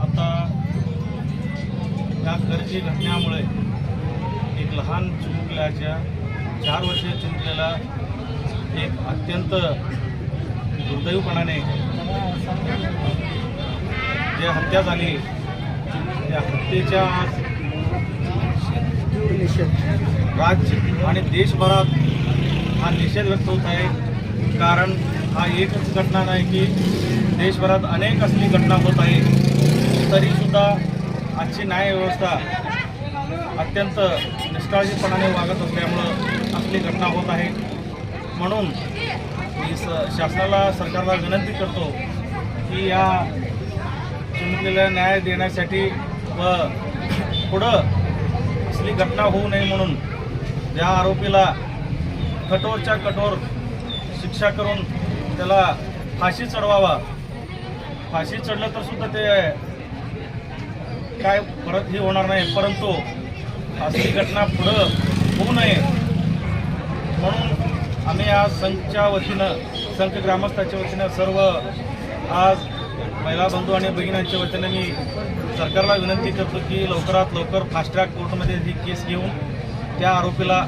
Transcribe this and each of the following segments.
आता या कर्जी घटनेमुळे एक लहान चुकल्याच्या चार वर्षे चुकलेला एक अत्यंत दुर्दैवपणाने जे हत्या झाली त्या हत्येच्या राज्य आणि देशभरात हा निषेध व्यक्त होत आहे. कारण हा एकच घटना नाही की देशभरात अनेक असली घटना होत आहे. तरीसुद्धा आजची न्यायव्यवस्था अत्यंत निष्काळजीपणाने वागत असल्यामुळं असली घटना होत आहे. म्हणून मी स शासनाला सरकारला विनंती करतो की या चिमुकलेला न्याय देण्यासाठी व पुढं असली घटना होऊ नये म्हणून या आरोपीला कठोरच्या कठोर शिक्षा करून त्याला फाशी चढवावा. फाशी चढलं तर सुद्धा ते काय परत ही होणार नाही परंतु असली घटना पुढं होऊ नये म्हणून आम्ही आज संघच्या वतीनं संघ ग्रामस्थाच्या वतीनं सर्व आज महिला बंधू आणि भगिनींच्या वतीनं मी सरकारला विनंती करतो की लवकरात लवकर फास्ट ट्रॅक कोर्टमध्ये ही केस घेऊन त्या आरोपीला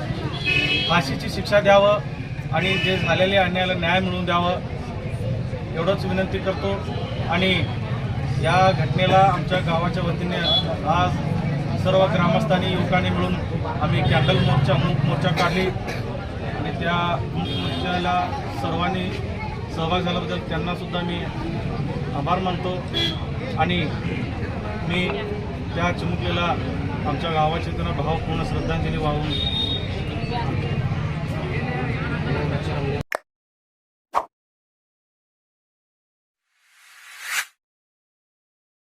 फाशीची शिक्षा द्यावं आणि जे झालेले अन्यायाला न्याय मिळवून द्यावं एवढंच विनंती करतो. आणि या घटनेला आमच्या गावाच्या वतीने आज सर्व ग्रामस्थांनी युवकांनी मिळून आम्ही कॅन्डल मोर्चा मूक मोर्चा काढली. आणि त्या मूक मोर्चाला सर्वांनी सहभाग झाल्याबद्दल त्यांनासुद्धा मी आभार मानतो. आणि मी त्या चिमुकलेला आमच्या गावाच्या त्यांना भावपूर्ण श्रद्धांजली वाहून